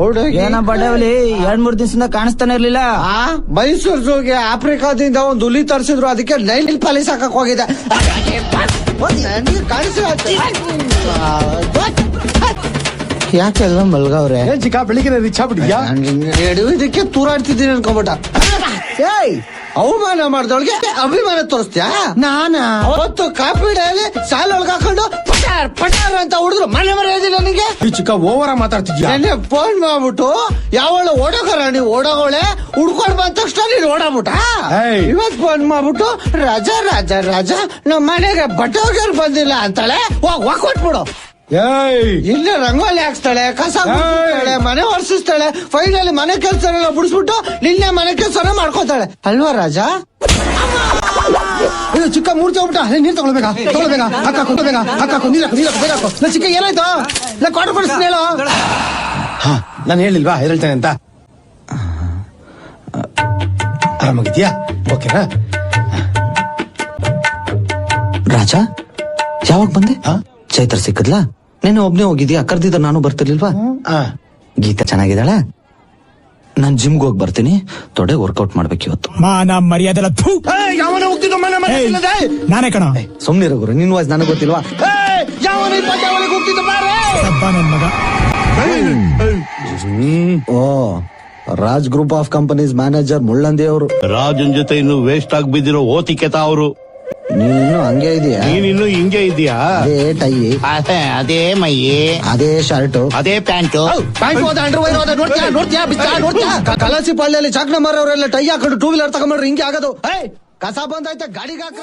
ಹುಡುಗಿ ಏನಪ್ಪ ಡೇವಲಿ ಎರಡ್ ಮೂರ್ ದಿವಸದಿಂದ ಕಾಣಿಸ್ತಾನೆ ಇರ್ಲಿಲ್ಲ. ಆ? ಮೈಸೂರು ಜೋಗೆ ಆಫ್ರಿಕಾದಿಂದ ಒಂದು ಹುಲಿ ತರಿಸಿದ್ರು ಅದಕ್ಕೆ ನೈಲ್ ಪಾಲಿಸ್ ಹಾಕಕ್ ಹೋಗಿದೆ. ಯಾಕೆ ಎಲ್ಲ ಮಲ್ಗವ್ರೆ ಏನ್ ಚಿಕ್ಕ ಬೆಳಿಗ್ಗೆ ರಿಚ್ ಆಗ್ಬಿಟ್ಟಿದ್ಯಾ ಇದಕ್ಕೆ ತೂರಾಡ್ತಿದ್ದೀನಿ ಅನ್ಕೊಂಬಿಟ್ಟ. ಏಯ್! ಅವಮಾನ ಮಾಡ್ದವಳಿಗೆ ಅಭಿಮಾನ ತೋರಿಸ್ತ್ಯಾ? ನಾನ? ಅವತ್ತು ಕಾಫಿ ಡೈಲಿ ಸಾಲ ಒಳಗೆ ಹಾಕೊಂಡು ಪಟಾರ್ ಪಟಾರ್ ಅಂತ ಹುಡುದ್ರು ಮನೆ ಮರ್ಯಾದೆ ನನಗೆ ಈ ಚಿಕ್ಕ ಓವರ ಮಾತಾಡ್ತಿದ್ಯಾ? ನೆನ್ನೆ ಫೋನ್ ಮಾಡ್ಬಿಟ್ಟು ಯಾವಳು ಓಡೋಗರ ನೀವು ಓಡೋಗೋಳೆ ಹುಡ್ಕೊಂಡ್ ಬಂದ ತಕ್ಷಣ ನೀನು ಓಡಾಬಿಟ್ಟ ಏಯ್. ಇವತ್ ಫೋನ್ ಮಾಡ್ಬಿಟ್ಟು ರಾಜ ರಾಜ ರಾಜ ನಮ್ಮ ಮನೆಗೆ ಬಟ್ಟೆ ಬಂದಿಲ್ಲ ಅಂತಾಳೆ ಹೋಗ್ ಹೋಗ್ ಕೊಟ್ಬಿಡು. ಏಯ್. ಇಲ್ಲೇ ರಂಗೋಲಿ ಹಾಕ್ಸ್ತಾಳೆ ಕಸ ಗುಡಿಸ್ತಾಳೆ ಮನೆ ಒರೆಸಿಸ್ತಾಳೆ ಫೈನಲಿ ಮನೆ ಕೆಲಸ ಬಿಡಿಸ್ಬಿಟ್ಟು ನಿನ್ನೆ ಮನೆ ಕೆಲಸನ ಮಾಡ್ಕೋತಾಳೆ. ಅಲ್ವಾ ರಾಜ? ಅಯ್ಯೋ ಚಿಕ್ಕ ಮೂರ್ತಿ ಹೋಗ್ಬಿಟ್ಟ. ಅಲ್ಲೇ ನೀರ್ ತಗೊಳ್ಬೇಕಾ? ತಗೊಳ್ಬೇಕಾ? ಅಕ್ಕ ಕೊಡ್ಬೇಕಾ ಅಕ್ಕ ಹಾಕು, ನೀರು ನೀರು ಹಾಕು ನಾ ಚಿಕ್ಕ ಏನಾಯ್ತು? ನಾ ಕ್ವಾರ್ಟರ್ ಕೊಡಿಸ್ತೀನಿ ಹೇಳು ಹಾ ನಾನು ಹೇಳಿಲ್ವಾ? ಹೇಳ್ತೇನೆ ಅಂತ. ಆರಾಮಾಗಿದ್ಯಾ ಓಕೆನಾ? ರಾಜ ಯಾವಾಗ ಬಂದೆ? ಹಾ? ಚೈತ್ರ ಸಿಕ್ಕದ್ಲಾ? ನೆನ್ನೆ ಒಬ್ನೇ ಹೋಗಿದ್ಯಾ? ಕರ್ದಿದ್ರ ನಾನು ಬರ್ತಿರ್ಲಿಲ್ವಾ? ಗೀತಾ ಚೆನ್ನಾಗಿದ್ದಾಳೆ? ನಾನ್ ಜಿಮ್ಗೆ ಹೋಗಿ ಬರ್ತೀನಿ. ತೊಡೆ ವರ್ಕೌಟ್ ಮಾಡ್ಬೇಕು ಇವತ್ತು. ಮಾನ ಮರ್ಯಾದೆಲ್ಲ ಥೂ ಏಯ್, ಯಾವನ ಹೋಗ್ತಿದ್ದೋ ಮನೆ ಮನೆ ಏಯ್, ಇಲ್ಲದೆ? ನಾನೇ ಕಣ. ಸುಮ್ನಿರೋ ಗುರು ನಿನ್ ವಾಯ್ಸ್ ನನಗೆ ಗೊತ್ತಿಲ್ವಾ? ಏಯ್, ಯಾವನ ಈ ಪಂಚಾವಳಿಗೆ ಹೋಗ್ತಿದ್ದ ಬಾರೆ ಹಬ್ಬ ನನ್ ಮಗ. ಓ Raj group of companies manager ಮುಳ್ಳಂದಿ ಅವರು ರಾಜನ್ ಜೊತೆ ಇನ್ನು ವೇಸ್ಟ್ ಆಗಿ ಬಿದ್ದಿರೋ ಓತಿಕೆತ ಅವರು. ನೀನು ಹಂಗೆ ಇದೆಯಾ? ನೀನಿನ್ನು ಹಿಂಗೆ ಇದೀಯಾ? ಅದೇ ಟೈ. ಅದೇ ಅದೇ ಮೈ ಅದೇ ಶರ್ಟ್ ಅದೇ ಪ್ಯಾಂಟು ಪ್ಯಾಂಟ್ ಹೋದ ಅಂಡರ್ವೈರ್ ಹೋದ ನೋಡ್ತೀಯಾ ನೋಡ್ತೀಯಾ ಬಿಸ್ತಾ ನೋಡ್ತೀಯಾ? ಕಲಾಸಿ ಪಾಳ್ಯಲ್ಲಿ ಚಾಕ್ನ ಮಾರವರೆಲ್ಲ ಟೈ ಹಾಕೊಂಡು ಟೂ ವೀಲರ್ ತಗೊಂಡ್ರೆ ಹಿಂಗೆ ಆಗೋದು. ಏಯ್ ಕಸ ಬಂದಾಯ್ತಾ ಗಾಡಿಗೆ ಹಾಕ.